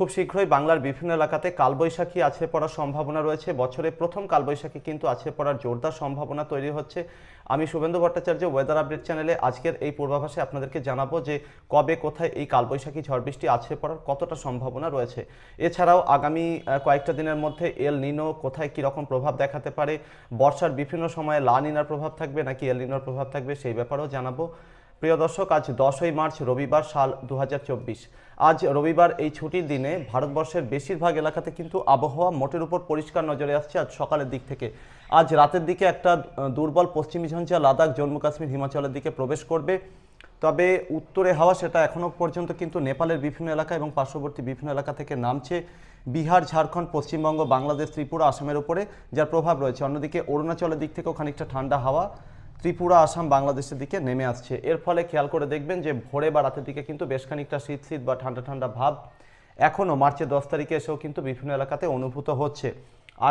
খুব শীঘ্রই বাংলার বিভিন্ন এলাকাতে কালবৈশাখী আছে পড়ার সম্ভাবনা রয়েছে। বছরের প্রথম কালবৈশাখী কিন্তু আছে পড়ার জোরদার সম্ভাবনা তৈরি হচ্ছে। আমি শুভেন্দু ভট্টাচার্য ওয়েদার আপডেট চ্যানেলে আজকের এই পূর্বাভাসে আপনাদেরকে জানাব যে কবে, কোথায় এই কালবৈশাখী ঝড় বৃষ্টি আছে পড়ার কতটা সম্ভাবনা রয়েছে। এছাড়াও আগামী কয়েকটা দিনের মধ্যে এল নিনো কোথায় কীরকম প্রভাব দেখাতে পারে? বর্ষার বিভিন্ন সময়ে লা নিনার প্রভাব থাকবে নাকি এল নিনোর প্রভাব থাকবে সেই ব্যাপারেও জানাব। প্রিয় দর্শক, আজ দশই মার্চ, রবিবার সাল দু হাজার চব্বিশ। আজ রবিবার এই ছুটির দিনে ভারতবর্ষের বেশিরভাগ এলাকাতে কিন্তু আবহাওয়া মোটের উপর পরিষ্কার নজরে আসছে আজ সকালের দিক থেকে। আজ রাতের দিকে একটা দুর্বল পশ্চিমী ঝঞ্ঝা লাদাখ, জম্মু কাশ্মীর, হিমাচলের দিকে প্রবেশ করবে। তবে উত্তরে হাওয়া সেটা এখনও পর্যন্ত কিন্তু নেপালের বিভিন্ন এলাকা এবং পার্শ্ববর্তী বিভিন্ন এলাকা থেকে নামছে। বিহার, ঝাড়খণ্ড, পশ্চিমবঙ্গ, বাংলাদেশ, ত্রিপুরা, আসামের উপরে যার প্রভাব রয়েছে। অন্যদিকে অরুণাচলের দিক থেকেও খানিকটা ঠান্ডা হাওয়া। ত্রিপুরা, আসাম, বাংলাদেশের দিকে নেমে আসছে। এর ফলে খেয়াল করে দেখবেন যে ভোরে বা রাতের দিকে কিন্তু বেশ খানিকটা শীত শীত বা ঠান্ডা ঠান্ডা ভাব এখনও মার্চের দশ তারিখে এসেও কিন্তু বিভিন্ন এলাকাতে অনুভূত হচ্ছে।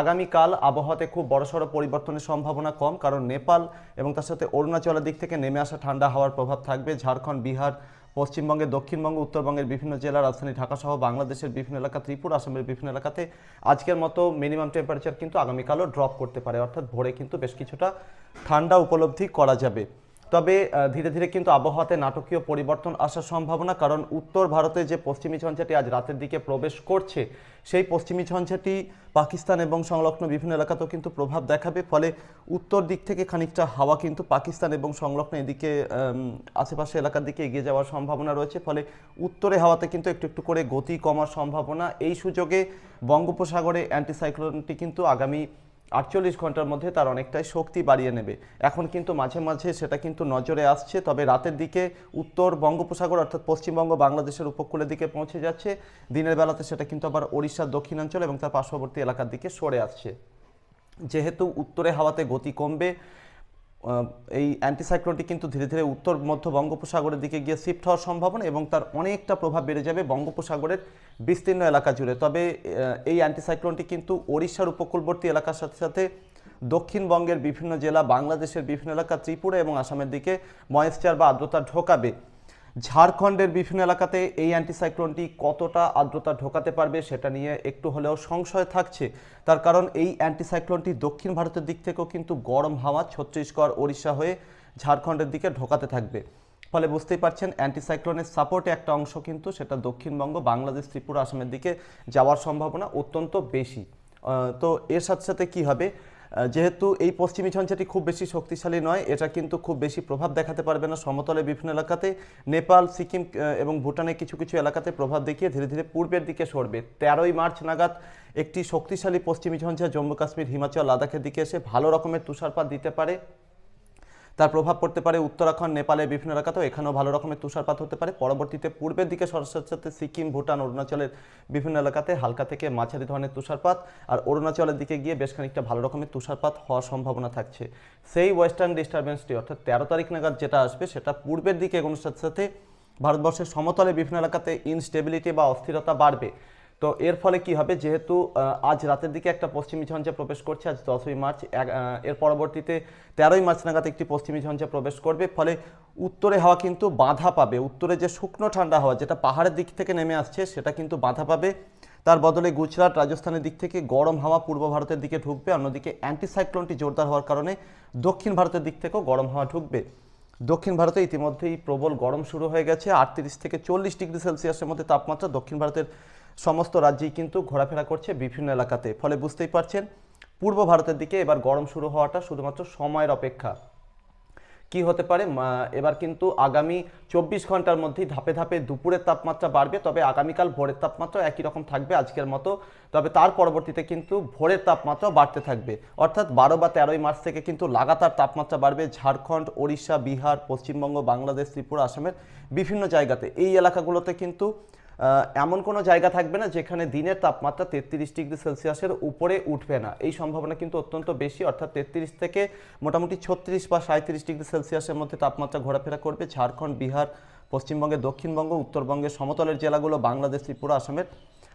আগামীকাল আবহাওয়াতে খুব বড়সড় পরিবর্তনের সম্ভাবনা কম, কারণ নেপাল এবং তার সাথে অরুণাচলের দিক থেকে নেমে আসা ঠান্ডা হাওয়ার প্রভাব থাকবে। ঝাড়খণ্ড, বিহার পশ্চিমবঙ্গের, দক্ষিণবঙ্গ, উত্তরবঙ্গের বিভিন্ন জেলা রাজধানী ঢাকা সহ বাংলাদেশের বিভিন্ন এলাকা, ত্রিপুরা, আসামের বিভিন্ন এলাকাতে আজকের মতো মিনিমাম টেম্পারেচার কিন্তু আগামীকালও ড্রপ করতে পারে। অর্থাৎ ভোরে কিন্তু বেশ কিছুটা ঠান্ডা উপলব্ধি করা যাবে। তবে ধীরে ধীরে কিন্তু আবহাওয়াতে নাটকীয় পরিবর্তন আসার সম্ভাবনা, কারণ উত্তর ভারতে যে পশ্চিমী ঝঞ্ঝাটি আজ রাতের দিকে প্রবেশ করছে, সেই পশ্চিমী ঝঞ্ঝাটি পাকিস্তান এবং সংলগ্ন বিভিন্ন এলাকাতেও কিন্তু প্রভাব দেখাবে। ফলে উত্তর দিক থেকে খানিকটা হাওয়া কিন্তু পাকিস্তান এবং সংলগ্ন এদিকে আশেপাশে এলাকার দিকে এগিয়ে যাওয়ার সম্ভাবনা রয়েছে। ফলে উত্তরে হাওয়াতে কিন্তু একটু একটু করে গতি কমার সম্ভাবনা। এই সুযোগে বঙ্গোপসাগরে অ্যান্টিসাইক্লোনটি কিন্তু আগামী আটচল্লিশ ঘণ্টার মধ্যে তার অনেকটাই শক্তি বাড়িয়ে নেবে। এখন কিন্তু মাঝে মাঝে সেটা কিন্তু নজরে আসছে, তবে রাতের দিকে উত্তর বঙ্গোপসাগর অর্থাৎ পশ্চিমবঙ্গ, বাংলাদেশের উপকূলের দিকে পৌঁছে যাচ্ছে। দিনের বেলাতে সেটা কিন্তু আবার ওড়িশার দক্ষিণাঞ্চল এবং তার পার্শ্ববর্তী এলাকার দিকে সরে আসছে। যেহেতু উত্তরে হাওয়াতে গতি কমবে এই অ্যান্টিসাইক্লোনটি কিন্তু ধীরে ধীরে উত্তর মধ্য বঙ্গোপসাগরের দিকে গিয়ে শিফট হওয়ার সম্ভাবনা এবং তার অনেকটা প্রভাব বেড়ে যাবে বঙ্গোপসাগরের বিস্তীর্ণ এলাকা জুড়ে। তবে এই অ্যান্টিসাইক্লোনটি কিন্তু ওড়িশার উপকূলবর্তী এলাকার সাথে সাথে দক্ষিণবঙ্গের বিভিন্ন জেলা, বাংলাদেশের বিভিন্ন এলাকা, ত্রিপুরা এবং আসামের দিকে ময়েশ্চার বা আর্দ্রতা ঢোকাবে। ঝাড়খণ্ডের বিভিন্ন এলাকাতে এই অ্যান্টিসাইক্লোনটি কতটা আর্দ্রতা ঢোকাতে পারবে সেটা নিয়ে একটু হলেও সংশয় থাকছে। তার কারণ এই অ্যান্টিসাইক্লোনটি দক্ষিণ ভারতের দিক থেকেও কিন্তু গরম হাওয়া ছত্তিশগড় ওড়িশা হয়ে ঝাড়খণ্ডের দিকে ঢোকাতে থাকবে। ফলে বুঝতেই পারছেন, অ্যান্টিসাইক্লোনের সাপোর্টে একটা অংশ কিন্তু সেটা দক্ষিণবঙ্গ, বাংলাদেশ, ত্রিপুরা, আসামের দিকে যাওয়ার সম্ভাবনা অত্যন্ত বেশি। তো এর সাথে সাথে কি হবে? যেহেতু এই পশ্চিমী ঝঞ্ঝাটি খুব বেশি শক্তিশালী নয়, এটা কিন্তু খুব বেশি প্রভাব দেখাতে পারবে না। সমতলে বিভিন্ন এলাকাতে নেপাল, সিকিম এবং ভুটানের কিছু কিছু এলাকাতে প্রভাব দেখিয়ে ধীরে ধীরে পূর্বের দিকে সরবে। তেরোই মার্চ নাগাদ একটি শক্তিশালী পশ্চিমী ঝঞ্ঝা জম্মু কাশ্মীর, হিমাচল, লাদাখের দিকে এসে ভালো রকমের তুষারপাত দিতে পারে। তার প্রভাব পড়তে পারে উত্তরাখণ্ড, নেপালের বিভিন্ন এলাকাতেও। এখানেও ভালো রকমের তুষারপাত হতে পারে। পরবর্তীতে পূর্বের দিকে সরাসরি সাথে সিকিম, ভুটান, অরুণাচলের বিভিন্ন এলাকাতে হালকা থেকে মাঝারি ধরনের তুষারপাত। আর অরুণাচলের দিকে গিয়ে বেশ খানিকটা ভালো রকমের তুষারপাত হওয়ার সম্ভাবনা থাকছে। সেই ওয়েস্টার্ন ডিস্টারবেন্সটি, অর্থাৎ তেরো তারিখ নাগাদ যেটা আসবে, সেটা পূর্বের দিকে এগোনোর সাথে সাথে ভারতবর্ষের সমতলে বিভিন্ন এলাকাতে ইনস্টেবিলিটি বা অস্থিরতা বাড়বে। তো এর ফলে কি হবে? যেহেতু আজ রাতের দিকে একটা পশ্চিমী ঝঞ্ঝা প্রবেশ করছে, আজ দশই মার্চ এর পরবর্তীতে তেরোই মার্চ নাগাদ একটি পশ্চিমী ঝঞ্ঝা প্রবেশ করবে। ফলে উত্তরে হাওয়া কিন্তু বাধা পাবে। উত্তরে যে শুকনো ঠান্ডা হাওয়া, যেটা পাহাড়ের দিক থেকে নেমে আসছে, সেটা কিন্তু বাধা পাবে। তার বদলে গুজরাট, রাজস্থানের দিক থেকে গরম হাওয়া পূর্ব ভারতের দিকে ঢুকবে। অন্যদিকে অ্যান্টিসাইক্লোনটি জোরদার হওয়ার কারণে দক্ষিণ ভারতের দিক থেকেও গরম হাওয়া ঢুকবে। দক্ষিণ ভারতে ইতিমধ্যেই প্রবল গরম শুরু হয়ে গেছে। আটত্রিশ থেকে চল্লিশ ডিগ্রি সেলসিয়াসের মধ্যে তাপমাত্রা দক্ষিণ ভারতের সমস্ত রাজ্যেই কিন্তু ঘোরাফেরা করছে বিভিন্ন এলাকাতে। ফলে বুঝতেই পারছেন, পূর্ব ভারতের দিকে এবার গরম শুরু হওয়াটা শুধুমাত্র সময়ের অপেক্ষা। কি হতে পারে? এবার কিন্তু আগামী চব্বিশ ঘণ্টার মধ্যেই ধাপে ধাপে দুপুরের তাপমাত্রা বাড়বে, তবে আগামীকাল ভোরের তাপমাত্রা একই রকম থাকবে আজকের মতো। তবে তার পরবর্তীতে কিন্তু ভোরের তাপমাত্রা বাড়তে থাকবে। অর্থাৎ বারো বা তেরোই মার্চ থেকে কিন্তু লাগাতার তাপমাত্রা বাড়বে ঝাড়খণ্ড, ওড়িশা, বিহার, পশ্চিমবঙ্গ, বাংলাদেশ, ত্রিপুরা, আসামের বিভিন্ন জায়গাতে। এই এলাকাগুলোতে কিন্তু এমন কোনো জায়গা থাকবে না যেখানে দিনের তাপমাত্রা তেত্রিশ ডিগ্রি সেলসিয়াসের উপরে উঠবে না। এই সম্ভাবনা কিন্তু অত্যন্ত বেশি, অর্থাৎ তেত্রিশ থেকে মোটামুটি ছত্রিশ বা সাঁত্রিশ ডিগ্রি সেলসিয়াসের মধ্যে তাপমাত্রা ঘোরাফেরা করবে ঝাড়খণ্ড, বিহার পশ্চিমবঙ্গের দক্ষিণবঙ্গ, উত্তরবঙ্গের সমতলের জেলাগুলো, বাংলাদেশ, ত্রিপুরা, আসামের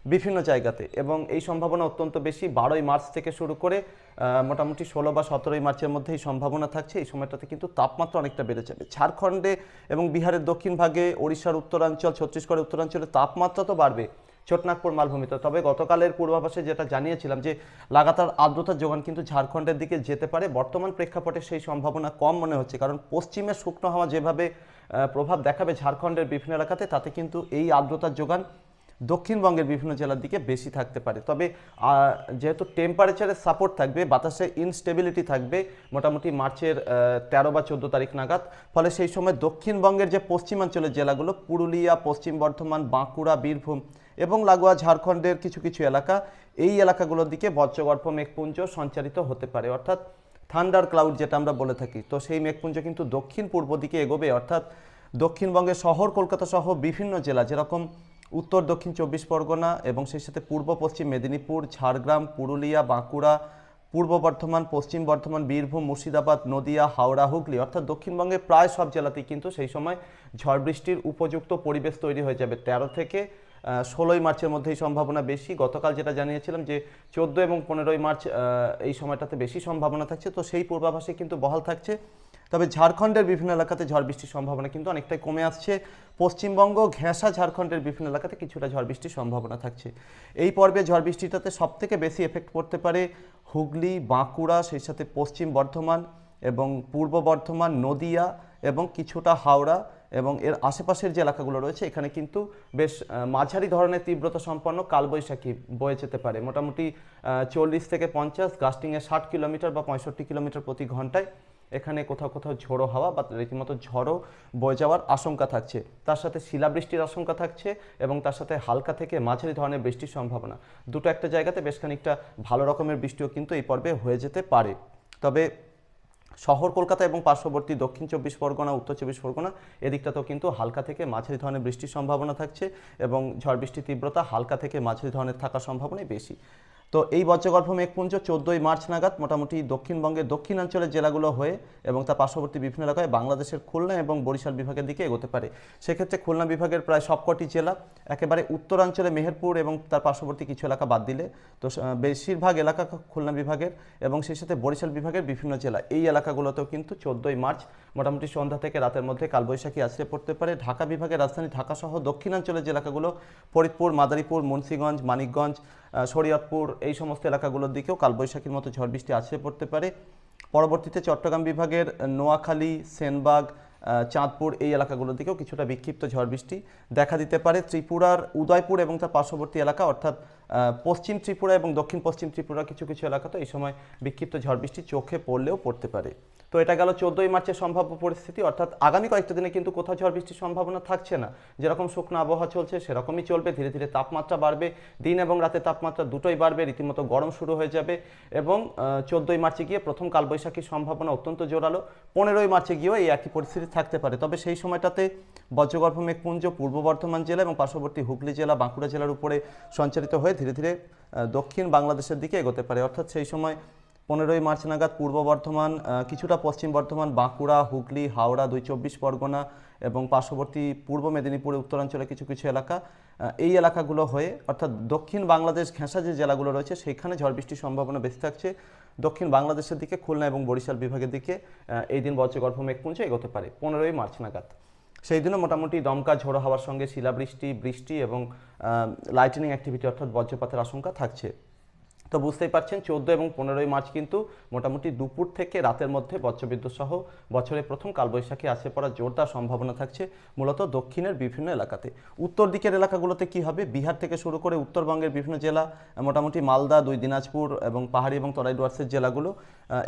বিভিন্ন জায়গাতে। এবং এই সম্ভাবনা অত্যন্ত বেশি। বারোই মার্চ থেকে শুরু করে মোটামুটি ষোলো বা সতেরোই মার্চের মধ্যে এই সম্ভাবনা থাকছে। এই সময়টাতে কিন্তু তাপমাত্রা অনেকটা বেড়ে যাবে। ঝাড়খণ্ডে এবং বিহারের দক্ষিণ ভাগে, ওড়িশার উত্তরাঞ্চল, ছত্তিশগড়ের উত্তরাঞ্চলে তাপমাত্রা তো বাড়বে, ছোটনাগপুর, মালভূমিতে। তবে গতকালের পূর্বাভাসে যেটা জানিয়েছিলাম যে, লাগাতার আর্দ্রতার যোগান কিন্তু ঝাড়খণ্ডের দিকে যেতে পারে। বর্তমান প্রেক্ষাপটে সেই সম্ভাবনা কম মনে হচ্ছে। কারণ পশ্চিমে শুকনো হাওয়া যেভাবে প্রভাব দেখাবে ঝাড়খণ্ডের বিভিন্ন এলাকাতে, তাতে কিন্তু এই আর্দ্রতার যোগান দক্ষিণবঙ্গের বিভিন্ন জেলার দিকে বেশি থাকতে পারে। তবে যেহেতু টেম্পারেচারের সাপোর্ট থাকবে, বাতাসে ইনস্টেবিলিটি থাকবে, মোটামুটি মার্চের তেরো বা চোদ্দ তারিখ নাগাদ, ফলে সেই সময় দক্ষিণবঙ্গের যে পশ্চিমাঞ্চলের জেলাগুলো, পুরুলিয়া, পশ্চিম বর্ধমান, বাঁকুড়া, বীরভূম এবং লাগোয়া, ঝাড়খণ্ডের কিছু কিছু এলাকা, এই এলাকাগুলোর দিকে বজ্রগর্ভ মেঘপুঞ্জ সঞ্চারিত হতে পারে। অর্থাৎ থান্ডার ক্লাউড যেটা আমরা বলে থাকি। তো সেই মেঘপুঞ্জ কিন্তু দক্ষিণ পূর্ব দিকে এগোবে। অর্থাৎ, দক্ষিণবঙ্গের শহর, কলকাতা সহ বিভিন্ন জেলা, যেরকম উত্তর, দক্ষিণ চব্বিশ পরগনা এবং সেই সাথে পূর্ব, পশ্চিম মেদিনীপুর, ঝাড়গ্রাম, পুরুলিয়া, বাঁকুড়া, পূর্ব বর্ধমান, পশ্চিম বর্ধমান, বীরভূম, মুর্শিদাবাদ, নদিয়া, হাওড়া, হুগলি, অর্থাৎ দক্ষিণবঙ্গের প্রায় সব জেলাতেই কিন্তু সেই সময় ঝড় বৃষ্টির উপযুক্ত পরিবেশ তৈরি হয়ে যাবে। তেরো থেকে ষোলোই মার্চের মধ্যেই সম্ভাবনা বেশি। গতকাল যেটা জানিয়েছিলাম যে চোদ্দ এবং পনেরোই মার্চ এই সময়টাতে বেশি সম্ভাবনা থাকছে। তো সেই পূর্বাভাসে কিন্তু বহাল থাকছে। তবে ঝাড়খণ্ডের বিভিন্ন এলাকাতে ঝড় বৃষ্টির সম্ভাবনা কিন্তু অনেকটাই কমে আসছে। পশ্চিমবঙ্গ ঘেঁষা ঝাড়খণ্ডের বিভিন্ন এলাকাতে কিছুটা ঝড় বৃষ্টির সম্ভাবনা থাকছে। এই পর্বে ঝড় বৃষ্টিটাতে সবথেকে বেশি এফেক্ট পড়তে পারে হুগলি, বাঁকুড়া, সেই সাথে পশ্চিম বর্ধমান এবং পূর্ব বর্ধমান, নদিয়া এবং কিছুটা হাওড়া এবং এর আশেপাশের যে এলাকাগুলো রয়েছে, এখানে কিন্তু বেশ মাঝারি ধরনের তীব্রতা সম্পন্ন কালবৈশাখী বয়ে যেতে পারে। মোটামুটি চল্লিশ থেকে পঞ্চাশ গাস্টিংয়ে ষাট কিলোমিটার বা পঁয়ষট্টি কিলোমিটার প্রতি ঘন্টায় এখানে কোথাও কোথাও ঝোড়ো হাওয়া বা রীতিমতো ঝড়ো বয়ে যাওয়ার আশঙ্কা থাকছে। তার সাথে শিলাবৃষ্টির আশঙ্কা থাকছে এবং তার সাথে হালকা থেকে মাঝারি ধরনের বৃষ্টির সম্ভাবনা। দুটো একটা জায়গাতে বেশ খানিকটা ভালো রকমের বৃষ্টিও কিন্তু এই পর্বে হয়ে যেতে পারে। তবে শহর কলকাতা এবং পার্শ্ববর্তী দক্ষিণ চব্বিশ পরগনা, উত্তর চব্বিশ পরগনা এদিকটাতেও কিন্তু হালকা থেকে মাঝারি ধরনের বৃষ্টির সম্ভাবনা থাকছে এবং ঝড় বৃষ্টির তীব্রতা হালকা থেকে মাঝারি ধরনের থাকার সম্ভাবনাই বেশি। তো এই বজ্রগর্ভ মেঘপুঞ্জ চোদ্দোই মার্চ নাগাদ মোটামুটি দক্ষিণবঙ্গের দক্ষিণাঞ্চলের জেলাগুলো হয়ে এবং তার পার্শ্ববর্তী বিভিন্ন এলাকায় বাংলাদেশের খুলনা এবং বরিশাল বিভাগের দিকে এগোতে পারে। সেক্ষেত্রে খুলনা বিভাগের প্রায় সবকটি জেলা, একেবারে উত্তরাঞ্চলে মেহেরপুর এবং তার পার্শ্ববর্তী কিছু এলাকা বাদ দিলে। তো বেশিরভাগ এলাকা খুলনা বিভাগের এবং সেই সাথে বরিশাল বিভাগের বিভিন্ন জেলা। এই এলাকাগুলোতেও কিন্তু চোদ্দোই মার্চ মোটামুটি সন্ধ্যা থেকে রাতের মধ্যে কালবৈশাখী আছড়ে পড়তে পারে। ঢাকা বিভাগের রাজধানী ঢাকা সহ দক্ষিণাঞ্চলের যে এলাকাগুলো ফরিদপুর, মাদারীপুর, মুন্সীগঞ্জ, মানিকগঞ্জ শরীয়তপুর এই সমস্ত এলাকাগুলোর দিকেও কালবৈশাখীর মতো ঝড় বৃষ্টি আছড়ে পড়তে পারে। পরবর্তীতে চট্টগ্রাম বিভাগের নোয়াখালী, সেনবাগ চাঁদপুর এই এলাকাগুলোর দিকেও কিছুটা বিক্ষিপ্ত ঝড় বৃষ্টি দেখা দিতে পারে। ত্রিপুরার উদয়পুর এবং তার পার্শ্ববর্তী এলাকা অর্থাৎ পশ্চিম ত্রিপুরা এবং দক্ষিণ পশ্চিম ত্রিপুরা কিছু কিছু এলাকাতে এই সময় বিক্ষিপ্ত ঝড় বৃষ্টি চোখে পড়লেও পড়তে পারে। তো এটা গেল চোদ্দোই মার্চের সম্ভাব্য পরিস্থিতি, অর্থাৎ আগামী কয়েকটা দিনে কিন্তু কোথাও ঝড় বৃষ্টির সম্ভাবনা থাকছে না। যেরকম শুকনো আবহাওয়া চলছে, সেরকমই চলবে। ধীরে ধীরে তাপমাত্রা বাড়বে। দিন এবং রাতের তাপমাত্রা দুটোই বাড়বে, রীতিমতো গরম শুরু হয়ে যাবে। এবং চোদ্দোই মার্চে গিয়ে প্রথম কালবৈশাখীর সম্ভাবনা অত্যন্ত জোরালো। পনেরোই মার্চে গিয়েও এই একই পরিস্থিতি থাকতে পারে। তবে সেই সময়টাতে বজ্রগর্ভ মেঘপুঞ্জ, পূর্ব বর্ধমান জেলা এবং পার্শ্ববর্তী হুগলি জেলা, বাঁকুড়া জেলার উপরে সঞ্চারিত হয়ে ধীরে ধীরে দক্ষিণ বাংলাদেশের দিকে এগোতে পারে। অর্থাৎ সেই সময় পনেরোই মার্চ নাগাদ পূর্ব বর্ধমান কিছুটা পশ্চিম বর্ধমান, বাঁকুড়া, হুগলি, হাওড়া, দুই চব্বিশ পরগনা এবং পার্শ্ববর্তী পূর্ব মেদিনীপুরের উত্তরাঞ্চলে কিছু কিছু এলাকা এই এলাকাগুলো হয়ে, অর্থাৎ দক্ষিণ বাংলাদেশ ঘেঁষা যে জেলাগুলো রয়েছে, সেখানে ঝড় বৃষ্টির সম্ভাবনা বেশি থাকছে। দক্ষিণ বাংলাদেশের দিকে, খুলনা এবং বরিশাল বিভাগের দিকে এই দিন বজ্রগর্ভ মেঘপুঞ্জ এগোতে পারে, পনেরোই মার্চ নাগাদ। সেই দিনও মোটামুটি দমকা ঝোড়ো হওয়ার সঙ্গে শিলাবৃষ্টি, বৃষ্টি এবং লাইটেনিং অ্যাক্টিভিটি অর্থাৎ বজ্রপাতের আশঙ্কা থাকছে। তো বুঝতেই পারছেন, চোদ্দ এবং পনেরোই মার্চ কিন্তু মোটামুটি দুপুর থেকে রাতের মধ্যে বজ্রবিদ্যুৎ সহ বছরের প্রথম কালবৈশাখী আসে পড়ার জোরদার সম্ভাবনা থাকছে মূলত দক্ষিণের বিভিন্ন এলাকাতে। উত্তর দিকের এলাকাগুলোতে কি হবে? বিহার থেকে শুরু করে উত্তরবঙ্গের বিভিন্ন জেলা, মোটামুটি মালদা, দুই দিনাজপুর এবং পাহাড়ি এবং তরাই ডুয়ার্সের জেলাগুলো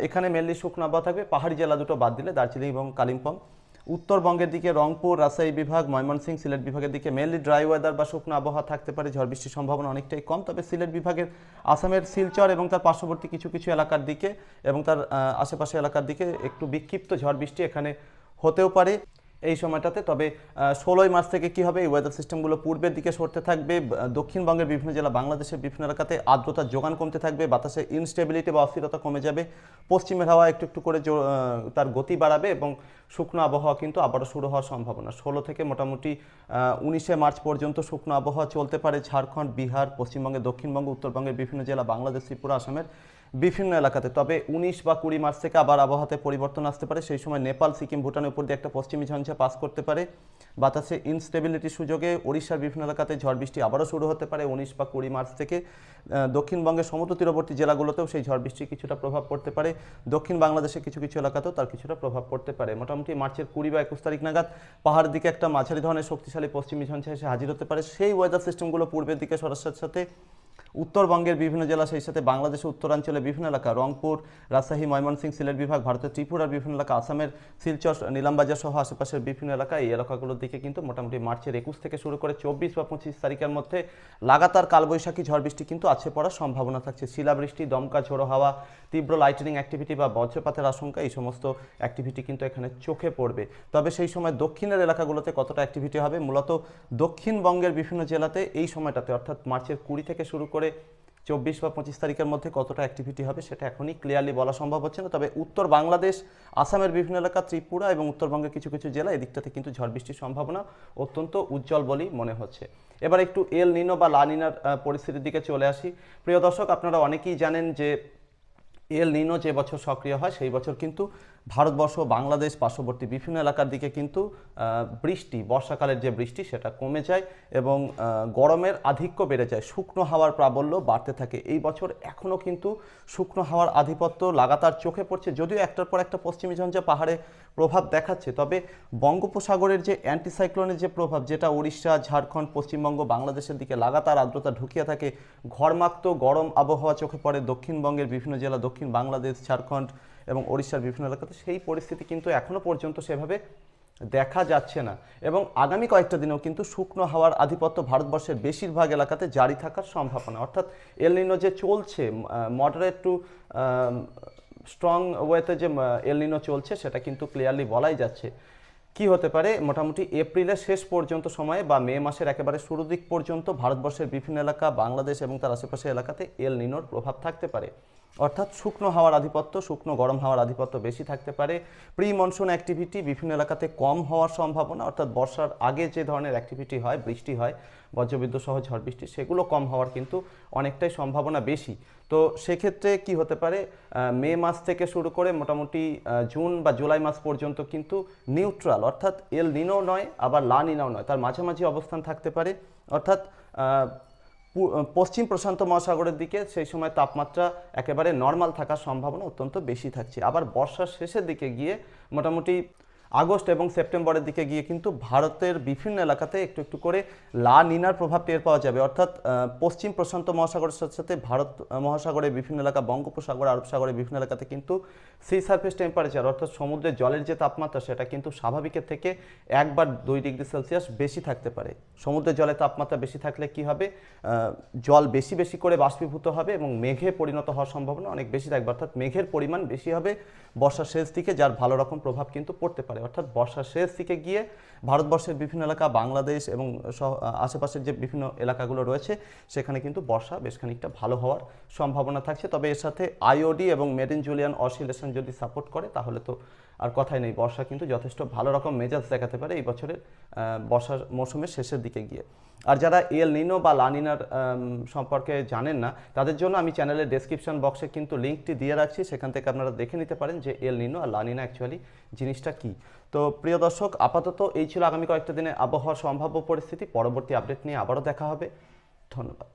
এখানে মেনলি শুকনো আবহাওয়া থাকবে। পাহাড়ি জেলা দুটো বাদ দিলে দার্জিলিং এবং কালিম্পং। উত্তরবঙ্গের দিকে রংপুর, রাজশাহী বিভাগ, ময়মনসিংহ, সিলেট বিভাগের দিকে মেনলি ড্রাই ওয়েদার বা শুকনো আবহাওয়া থাকতে পারে। ঝড় বৃষ্টির সম্ভাবনা অনেকটাই কম, তবে সিলেট বিভাগের আসামের শিলচর এবং তার পার্শ্ববর্তী কিছু কিছু এলাকার দিকে এবং তার আশেপাশে এলাকার দিকে একটু বিক্ষিপ্ত ঝড় বৃষ্টি এখানে হতেও পারে। এই সময়টাতে। তবে ষোলোই মার্চ থেকে কি হবে? এই ওয়েদার সিস্টেমগুলো পূর্বের দিকে সরতে থাকবে। দক্ষিণবঙ্গের বিভিন্ন জেলা, বাংলাদেশের বিভিন্ন এলাকাতে আর্দ্রতার যোগান কমতে থাকবে বাতাসে ইনস্টেবিলিটি বা অস্থিরতা কমে যাবে। পশ্চিমের হাওয়া একটু একটু করে তার গতি বাড়াবে এবং শুকনো আবহাওয়া কিন্তু আবারও শুরু হওয়ার সম্ভাবনা। ষোলো থেকে মোটামুটি উনিশে মার্চ পর্যন্ত শুকনো আবহাওয়া চলতে পারে ঝাড়খণ্ড, বিহার পশ্চিমবঙ্গের দক্ষিণবঙ্গ, উত্তরবঙ্গের বিভিন্ন জেলা, বাংলাদেশ, ত্রিপুরা, আসামের। বিভিন্ন এলাকাতে। তবে উনিশ বা কুড়ি মার্চ থেকে আবার আবহাওয়াতে পরিবর্তন আসতে পারে। সেই সময় নেপাল, সিকিম, ভুটানের উপর দিয়ে একটা পশ্চিমী ঝঞ্ঝা পাস করতে পারে। বাতাসে ইনস্টেবিলিটির সুযোগে ওড়িশার বিভিন্ন এলাকাতে ঝড় বৃষ্টি আবারও শুরু হতে পারে উনিশ বা কুড়ি মার্চ থেকে। দক্ষিণবঙ্গের সমুদ্র তীরবর্তী জেলাগুলোতেও সেই ঝড় বৃষ্টির কিছুটা প্রভাব পড়তে পারে। দক্ষিণ বাংলাদেশের কিছু কিছু এলাকাতেও তার কিছুটা প্রভাব পড়তে পারে। মোটামুটি মার্চের কুড়ি বা একুশ তারিখ নাগাদ পাহাড়ের দিকে একটা মাঝারি ধরনের শক্তিশালী পশ্চিমী ঝঞ্ঝা এসে হাজির হতে পারে। সেই ওয়েদার সিস্টেমগুলো পূর্বের দিকে সরার সাথে সাথে উত্তরবঙ্গের বিভিন্ন জেলা, সেই সাথে বাংলাদেশের উত্তরাঞ্চলে বিভিন্ন এলাকা, রংপুর, রাজশাহী, ময়মনসিংহ, সিলেট বিভাগ, ভারতের ত্রিপুরার বিভিন্ন এলাকা, আসামের শিলচর, নিলামবাজার সহ আশেপাশের বিভিন্ন এলাকা এই এলাকাগুলোর দিকে কিন্তু মোটামুটি মার্চের একুশ থেকে শুরু করে চব্বিশ বা পঁচিশ তারিখের মধ্যে লাগাতার কালবৈশাখী ঝড় বৃষ্টি কিন্তু আছে পড়ার সম্ভাবনা থাকছে। শিলাবৃষ্টি, দমকা, ঝোড়ো হাওয়া, তীব্র লাইটনিং অ্যাক্টিভিটি বা বজ্রপাতের আশঙ্কা, এই সমস্ত অ্যাক্টিভিটি কিন্তু এখানে চোখে পড়বে। তবে সেই সময় দক্ষিণের এলাকাগুলোতে কতটা অ্যাক্টিভিটি হবে? মূলত দক্ষিণবঙ্গের বিভিন্ন জেলাতে এই সময়টাতে, অর্থাৎ মার্চের কুড়ি থেকে শুরু করে চব্বিশ বা পঁচিশ তারিখের মধ্যে কতটা অ্যাক্টিভিটি হবে সেটা এখনই ক্লিয়ারলি বলা সম্ভব হচ্ছে না। তবে উত্তর বাংলাদেশ, আসামের বিভিন্ন এলাকা, ত্রিপুরা এবং উত্তরবঙ্গের কিছু কিছু জেলা এদিকটাতে কিন্তু ঝড় বৃষ্টির সম্ভাবনা অত্যন্ত উজ্জ্বল বলেই মনে হচ্ছে। এবার একটু এল নিনো বা লা নিনার পরিস্থিতির দিকে চলে আসি। প্রিয় দর্শক, আপনারা অনেকেই জানেন যে এল নিনো যে বছর সক্রিয় হয়, সেই বছর কিন্তু ভারতবর্ষ বাংলাদেশ পার্শ্ববর্তী বিভিন্ন এলাকার দিকে কিন্তু বৃষ্টি, বর্ষাকালের যে বৃষ্টি সেটা কমে যায় এবং গরমের আধিক্য বেড়ে যায়। শুকনো হাওয়ার প্রাবল্য বাড়তে থাকে। এই বছর এখনও কিন্তু শুকনো হাওয়ার আধিপত্য লাগাতার চোখে পড়ছে। যদিও একটার পর একটা পশ্চিমী ঝঞ্ঝা পাহাড়ে প্রভাব দেখাচ্ছে, তবে বঙ্গোপসাগরের যে অ্যান্টিসাইক্লোনের যে প্রভাব, যেটা উড়িষ্যা, ঝাড়খণ্ড, পশ্চিমবঙ্গ, বাংলাদেশের দিকে লাগাতার আর্দ্রতা ঢুকিয়ে থাকে, ঘরমাক্ত গরম আবহাওয়া চোখে পড়ে দক্ষিণবঙ্গের বিভিন্ন জেলা, দক্ষিণ বাংলাদেশ, ঝাড়খণ্ড এবং ওড়িশার বিভিন্ন এলাকাতে সেই পরিস্থিতি কিন্তু এখনও পর্যন্ত সেভাবে দেখা যাচ্ছে না। এবং আগামী কয়েকটা দিনেও কিন্তু শুকনো হাওয়ার আধিপত্য ভারতবর্ষের বেশিরভাগ এলাকাতে জারি থাকার সম্ভাবনা। অর্থাৎ এলনিনো যে চলছে মডারেট টু স্ট্রং ওয়েতে যে এলনিনো চলছে, সেটা কিন্তু ক্লিয়ারলি বলাই যাচ্ছে। কি হতে পারে? মোটামুটি এপ্রিলের শেষ পর্যন্ত সময়ে বা মে মাসের একেবারে শুরু দিক পর্যন্ত ভারতবর্ষের বিভিন্ন এলাকা, বাংলাদেশ এবং তার আশেপাশের এলাকাতে এল নিনোর প্রভাব থাকতে পারে। অর্থাৎ শুকনো হাওয়ার আধিপত্য, শুকনো গরম হাওয়ার আধিপত্য বেশি থাকতে পারে। প্রি মনসুন অ্যাক্টিভিটি বিভিন্ন এলাকাতে কম হওয়ার সম্ভাবনা, অর্থাৎ বর্ষার আগে যে ধরনের অ্যাক্টিভিটি হয়, বৃষ্টি হয়, বজ্রবিদ্যুৎ সহ ঝড় বৃষ্টি, সেগুলো কম হওয়ার কিন্তু অনেকটাই সম্ভাবনা বেশি। তো সেক্ষেত্রে কি হতে পারে? মে মাস থেকে শুরু করে মোটামুটি জুন বা জুলাই মাস পর্যন্ত কিন্তু নিউট্রাল অর্থাৎ এল নিনো নয়, আবার লা নিনাও নয়, তার মাঝামাঝি অবস্থান থাকতে পারে। অর্থাৎ পশ্চিম প্রশান্ত মহাসাগরের দিকে সেই সময় তাপমাত্রা একেবারে নর্মাল থাকার সম্ভাবনা অত্যন্ত বেশি থাকছে। আবার বর্ষার শেষের দিকে গিয়ে মোটামুটি আগস্ট এবং সেপ্টেম্বরের দিকে গিয়ে কিন্তু ভারতের বিভিন্ন এলাকাতে একটু একটু করে লা নিনার প্রভাব টের পাওয়া যাবে। অর্থাৎ পশ্চিম প্রশান্ত মহাসাগরের সাথে সাথে ভারত মহাসাগরের বিভিন্ন এলাকা, বঙ্গোপসাগর আরব সাগরের বিভিন্ন এলাকাতে কিন্তু সি সারফেস টেম্পারেচার অর্থাৎ সমুদ্রের জলের যে তাপমাত্রা, সেটা কিন্তু স্বাভাবিকের থেকে এক বা দুই ডিগ্রি সেলসিয়াস বেশি থাকতে পারে। সমুদ্রের জলে তাপমাত্রা বেশি থাকলে কি হবে? জল বেশি বেশি করে বাষ্পীভূত হবে এবং মেঘে পরিণত হওয়ার সম্ভাবনা অনেক বেশি থাকবে। অর্থাৎ মেঘের পরিমাণ বেশি হবে বর্ষার শেষ দিকে, যার ভালো রকম প্রভাব কিন্তু পড়তে পারে। অর্থাৎ বর্ষার শেষ দিকে গিয়ে ভারতবর্ষের বিভিন্ন এলাকা, বাংলাদেশ এবং আশেপাশের যে বিভিন্ন এলাকাগুলো রয়েছে, সেখানে কিন্তু বর্ষা বেশ খানিকটা ভালো হওয়ার সম্ভাবনা থাকছে। তবে এর সাথে আইওডি এবং মেরিন জুলিয়ান অসিলেশন যদি সাপোর্ট করে, তাহলে তো আর কথাই নেই। বর্ষা কিন্তু যথেষ্ট ভালো রকম মেজাজ দেখাতে পারে এই বছরের বর্ষার মৌসুমের শেষের দিকে গিয়ে। আর যারা এল নিনো বা লানিনার সম্পর্কে জানেন না, তাদের জন্য আমি চ্যানেলের ডেসক্রিপশন বক্সে কিন্তু লিঙ্কটি দিয়ে রাখছি। সেখান থেকে আপনারা দেখে নিতে পারেন যে এল নিনো আর লানিনা অ্যাকচুয়ালি জিনিসটা কি। তো প্রিয় দর্শক, আপাতত এই ছিল আগামী কয়েকটা দিনে আবহাওয়ার সম্ভাব্য পরিস্থিতি। পরবর্তী আপডেট নিয়ে আবারও দেখা হবে। ধন্যবাদ।